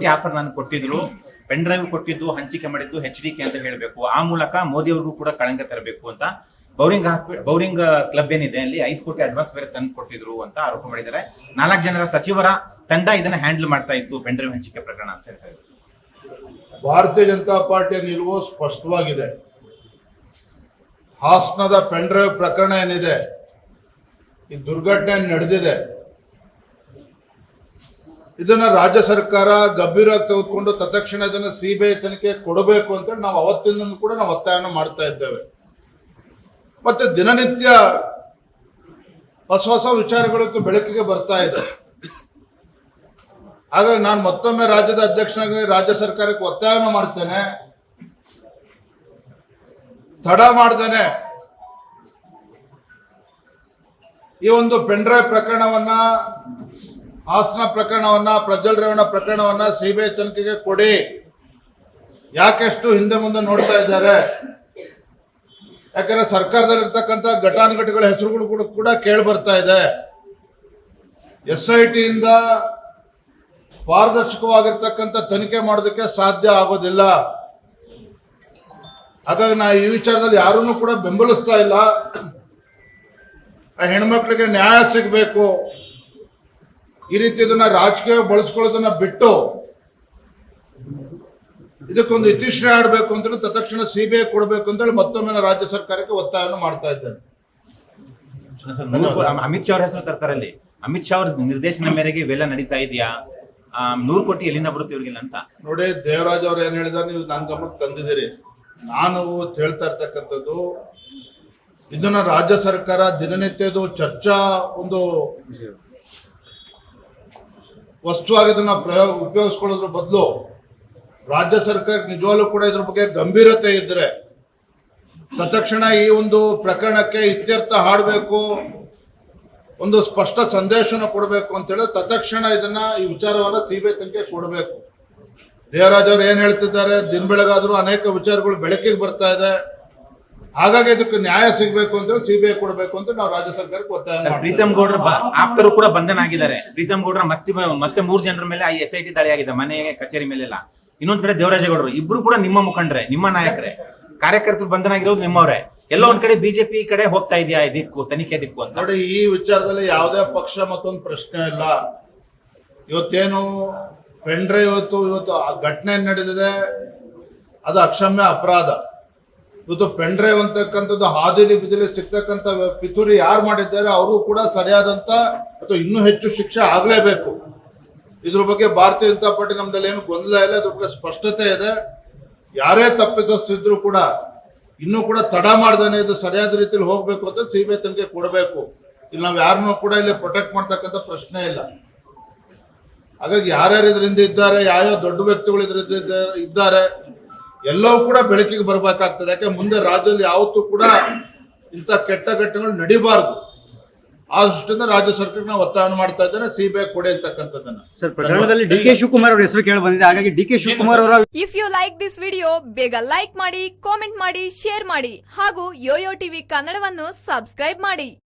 ಕೋಟಿ ಆಫರ್ ನಾನು ಕೊಟ್ಟಿದ್ರು ಪೆನ್ ಡ್ರೈವ್ ಕೊಟ್ಟಿದ್ದು, ಹಂಚಿಕೆ ಮಾಡಿದ್ದು ಹೆಚ್ ಡಿ ಕೆ ಅಂತ ಹೇಳಬೇಕು. ಆ ಮೂಲಕ ಮೋದಿ ಅವ್ರಿಗೂ ಕೂಡ ಕಳಂಕ ತರಬೇಕು ಅಂತ ಬೌರಿಂಗ್ ಹಾಸ್ಪಿಟಲ್ ಬೌರಿಂಗ್ ಕ್ಲಬ್ ಏನಿದೆ ಅಲ್ಲಿ ಐದು ಕೋಟಿ ಅಡ್ವಾನ್ಸ್ ಬೇರೆ ತಂದು ಕೊಟ್ಟಿದ್ರು ಅಂತ ಆರೋಪ ಮಾಡಿದ್ದಾರೆ. ನಾಲ್ಕು ಜನರ ಸಚಿವರ ತಂಡ ಇದನ್ನ ಹ್ಯಾಂಡಲ್ ಮಾಡ್ತಾ ಇತ್ತು ಪೆನ್ ಡ್ರೈವ್ ಹಂಚಿಕೆ ಪ್ರಕರಣ ಅಂತ ಹೇಳ್ತಾರೆ ಭಾರತೀಯ ಜನತಾ ಪಾರ್ಟಿಯ ನಿಲುವು ಸ್ಪಷ್ಟವಾಗಿದೆ. ಹಾಸನದ ಪೆನ್ಡ್ರೈವ್ ಪ್ರಕರಣ ಏನಿದೆ, ಈ ದುರ್ಘಟನೆ ನಡೆದಿದೆ. ಇದನ್ನ ರಾಜ್ಯ ಸರ್ಕಾರ ಗಂಭೀರವಾಗಿ ತೆಗೆದುಕೊಂಡು ತತ್ಕ್ಷಣ ಇದನ್ನ ಸಿಬಿಐ ತನಿಖೆ ಕೊಡಬೇಕು ಅಂತ ನಾವು ಅವತ್ತಿಂದ ಕೂಡ ನಾವು ಒತ್ತಾಯವನ್ನು ಮಾಡ್ತಾ ಇದ್ದೇವೆ. ಮತ್ತೆ ದಿನನಿತ್ಯ ಹೊಸ ಹೊಸ ವಿಚಾರಗಳಂತೂ ಬೆಳಕಿಗೆ ಬರ್ತಾ ಇದೆ. ಹಾಗಾಗಿ ನಾನು ಮತ್ತೊಮ್ಮೆ ರಾಜ್ಯದ ಅಧ್ಯಕ್ಷನಾಗಿ ರಾಜ್ಯ ಸರ್ಕಾರಕ್ಕೆ ಒತ್ತಾಯವನ್ನು ಮಾಡ್ತೇನೆ. ತಡ ಮಾಡ್ದೇನೆ ಈ ಒಂದು ಪೆಂಡ್ರೈವ್ ಪ್ರಕರಣವನ್ನ ಹಾಸನ ಪ್ರಕರಣವನ್ನ, ಪ್ರಜ್ವಲ್ ರೇವಣ್ಣ ಪ್ರಕರಣವನ್ನ ಸಿಬಿಐ ತನಿಖೆಗೆ ಕೊಡಿ. ಯಾಕೆಷ್ಟು ಹಿಂದೆ ಮುಂದೆ ನೋಡ್ತಾ ಇದ್ದಾರೆ? ಯಾಕಂದ್ರೆ ಸರ್ಕಾರದಲ್ಲಿರ್ತಕ್ಕಂಥ ಘಟಾನುಘಟಿಗಳ ಹೆಸರುಗಳು ಕೂಡ ಕೂಡ ಕೇಳಿ ಬರ್ತಾ ಇದೆ. ಎಸ್ ಐ ಟಿಯಿಂದ ಪಾರದರ್ಶಕವಾಗಿರ್ತಕ್ಕಂಥ ತನಿಖೆ ಮಾಡೋದಕ್ಕೆ ಸಾಧ್ಯ ಆಗೋದಿಲ್ಲ. ಹಾಗಾಗಿ ನಾ ಈ ವಿಚಾರದಲ್ಲಿ ಯಾರನ್ನೂ ಕೂಡ ಬೆಂಬಲಿಸ್ತಾ ಇಲ್ಲ. ಆ ಹೆಣ್ಮಕ್ಳಿಗೆ ನ್ಯಾಯ ಸಿಗಬೇಕು. ಈ ರೀತಿ ಇದನ್ನ ರಾಜಕೀಯ ಬಳಸ್ಕೊಳ್ಳೋದನ್ನ ಬಿಟ್ಟು ಇದಕ್ಕೊಂದು ಇತಿಶ್ರ ಆಡಬೇಕು ಅಂತ ತತ್ಕ್ಷಣ ಸಿಬಿಐ ಕೊಡಬೇಕು ಅಂತೇಳಿ ಮತ್ತೊಮ್ಮೆ ರಾಜ್ಯ ಸರ್ಕಾರಕ್ಕೆ ಒತ್ತಾಯವನ್ನು ಮಾಡ್ತಾ ಇದ್ದೇನೆ. ಅಮಿತ್ ಶಾ ಅವ್ರ ಹೆಸರು ತರ್ತಾರಲ್ಲಿ. ಅಮಿತ್ ಶಾ ಅವ್ರ ನಿರ್ದೇಶನ ಮೇರೆಗೆ ಇವೆಲ್ಲ ನಡೀತಾ ಇದೆಯಾ? ನೂರು ಕೋಟಿ ಎಲ್ಲಿಂದ ಬರುತ್ತೆ ಇವ್ರಿಗಿಲ್ಲ ಅಂತ? ನೋಡಿ ದೇವರಾಜ್ ಅವ್ರು ಏನ್ ಹೇಳಿದಾರೆ ನೀವು ನನ್ನ ಗಮನಕ್ಕೆ ತಂದಿದ್ದೀರಿ. ನಾನು ಹೇಳ್ತಾ ಇರ್ತಕ್ಕಂಥದ್ದು ಇದನ್ನ ರಾಜ್ಯ ಸರ್ಕಾರ ದಿನನಿತ್ಯದ ಚರ್ಚಾ ಒಂದು ವಸ್ತುವಾಗಿ ಇದನ್ನು ಪ್ರಯೋಗ ಉಪಯೋಗಿಸ್ಕೊಳ್ಳೋದ್ರ ಬದಲು ರಾಜ್ಯ ಸರ್ಕಾರ ನಿಜವಾಗ್ಲೂ ಕೂಡ ಇದ್ರ ಬಗ್ಗೆ ಗಂಭೀರತೆ ಇದ್ದರೆ ತತ್ಕ್ಷಣ ಈ ಒಂದು ಪ್ರಕರಣಕ್ಕೆ ಇತ್ಯರ್ಥ ಹಾಡಬೇಕು, ಒಂದು ಸ್ಪಷ್ಟ ಸಂದೇಶನ ಕೊಡಬೇಕು ಅಂತ ಹೇಳಿ ತತ್ಕ್ಷಣ ಇದನ್ನ ಈ ವಿಚಾರವನ್ನ ಸಿಬಿಐ ತನಿಖೆ ಕೊಡಬೇಕು. ದೇವರಾಜ್ ಅವರು ಏನು ಹೇಳ್ತಿದ್ದಾರೆ? ದಿನ ಬೆಳಗಾದ್ರೂ ಅನೇಕ ವಿಚಾರಗಳು ಬೆಳಕಿಗೆ ಬರ್ತಾ ಇದೆ. ಹಾಗಾಗಿ ಇದಕ್ಕೆ ನ್ಯಾಯ ಸಿಗಬೇಕು ಅಂದ್ರೆ ಸಿಬಿಐ ಕೊಡಬೇಕು ಅಂತ ನಾವು ರಾಜ್ಯ ಸರ್ಕಾರಕ್ಕೆ ಒತ್ತಾಯ ಪ್ರೀತಮ್. ಗೌಡ್ರ ಆಪ್ತರು ಕೂಡ ಬಂಧನ ಆಗಿದ್ದಾರೆ ಪ್ರೀತಮ್ ಗೌಡ್ರ ಮತ್ತೆ ಮತ್ತೆ ಮೂರು ಜನರ ಮೇಲೆ ಐ ಎಸ್ ಐ ಟಿ ದಾಳಿ ಆಗಿದೆ ಮನೆ ಕಚೇರಿ ಮೇಲೆಲ್ಲ. ಇನ್ನೊಂದ್ ಕಡೆ ದೇವರಾಜೇಗೌಡರು ಇಬ್ರು ಕೂಡ ನಿಮ್ಮ ಮುಖಂಡ್ರೆ ನಿಮ್ಮ ನಾಯಕರೇ. ಕಾರ್ಯಕರ್ತರು ಬಂಧನ ಆಗಿರೋದು ನಿಮ್ಮವರೇ. ಎಲ್ಲ ಒಂದ್ ಕಡೆ ಬಿಜೆಪಿ ಕಡೆ ಹೋಗ್ತಾ ಇದೆಯಾ ದಿಕ್ಕು ತನಿಖೆ ದಿಕ್ಕು ಅಂತ? ನೋಡಿ ಈ ವಿಚಾರದಲ್ಲಿ ಯಾವುದೇ ಪಕ್ಷ ಮತ್ತೊಂದು ಪ್ರಶ್ನೆ ಇಲ್ಲ. ಇವತ್ತೇನು ಪೆಂಡ್ರೆ ಇವತ್ತು ಇವತ್ತು ಆ ಘಟನೆ ನಡೆದಿದೆ. ಅದು ಅಕ್ಷಮ್ಯ ಅಪರಾಧ. ಇವತ್ತು ಪೆಂಡ್ರೈವ್ ಅಂತಕ್ಕಂಥದ್ದು ಹಾದಿಲಿ ಬಿದಿಲಿ ಸಿಗ್ತಕ್ಕಂಥ ಪಿತೂರಿ ಯಾರು ಮಾಡಿದ್ದಾರೆ ಅವರು ಕೂಡ ಸರಿಯಾದಂತ ಅಥವಾ ಇನ್ನೂ ಹೆಚ್ಚು ಶಿಕ್ಷೆ ಆಗಲೇಬೇಕು. ಇದ್ರ ಬಗ್ಗೆ ಭಾರತೀಯ ಜನತಾ ಪಾರ್ಟಿ ನಮ್ದಲ್ಲಿ ಏನು ಗೊಂದಲ ಇಲ್ಲ, ಇದ್ರ ಬಗ್ಗೆ ಸ್ಪಷ್ಟತೆ ಇದೆ. ಯಾರೇ ತಪ್ಪಿತಸ್ತಿದ್ರು ಕೂಡ ಇನ್ನೂ ಕೂಡ ತಡ ಮಾಡ್ದಾನೆ ಇದು ಸರಿಯಾದ ರೀತಿಯಲ್ಲಿ ಹೋಗ್ಬೇಕು ಅಂತ ಸಿಬಿಐ ತನಿಖೆ ಕೊಡಬೇಕು. ಇಲ್ಲಿ ನಾವು ಯಾರನ್ನೂ ಕೂಡ ಇಲ್ಲಿ ಪ್ರೊಟೆಕ್ಟ್ ಮಾಡ್ತಕ್ಕಂಥ ಪ್ರಶ್ನೆ ಇಲ್ಲ. ಹಾಗಾಗಿ ಯಾರ್ಯಾರು ಇದರಿಂದ ಇದ್ದಾರೆ, ಯಾವ್ಯಾವ ದೊಡ್ಡ ವ್ಯಕ್ತಿಗಳು ಇದರಿಂದ ಇದ್ದಾರೆ ಎಲ್ಲವೂ ಕೂಡ ಬೆಳಕಿಗೆ ಬರಬೇಕಾಗ್ತದೆ. ಯಾಕೆ ಮುಂದೆ ರಾಜ್ಯದಲ್ಲಿ ಯಾವತ್ತೂ ಕೂಡ ಇಂಥ ಕೆಟ್ಟ ಘಟನೆಗಳು ನಡಿಬಾರದು. ಆ ದೃಷ್ಟಿಯಿಂದ ರಾಜ್ಯ ಸರ್ಕಾರ ನಾವು ಒತ್ತಾಯ ಮಾಡ್ತಾ ಇದ್ದೇನೆ ಸಿಬಿಐ ಕೊಡಿ ಅಂತಕ್ಕಂಥದ್ದನ್ನ. ಸರ್ ಪ್ರಕರಣದಲ್ಲಿ ಡಿ ಕೆ ಶಿವಕುಮಾರ್ ಅವರ ಹೆಸರು ಕೇಳಿ ಬಂದಿದೆ ಹಾಗಾಗಿ ಡಿ ಕೆ ಶಿವಕುಮಾರ್ ಅವರ if you like this video ಬೇಗ ಲೈಕ್ ಮಾಡಿ ಕಾಮೆಂಟ್ ಮಾಡಿ ಶೇರ್ ಮಾಡಿ ಹಾಗೂ ಯೋಯೋ ಟಿವಿ ಕನ್ನಡವನ್ನು ಸಬ್ಸ್ಕ್ರೈಬ್ ಮಾಡಿ.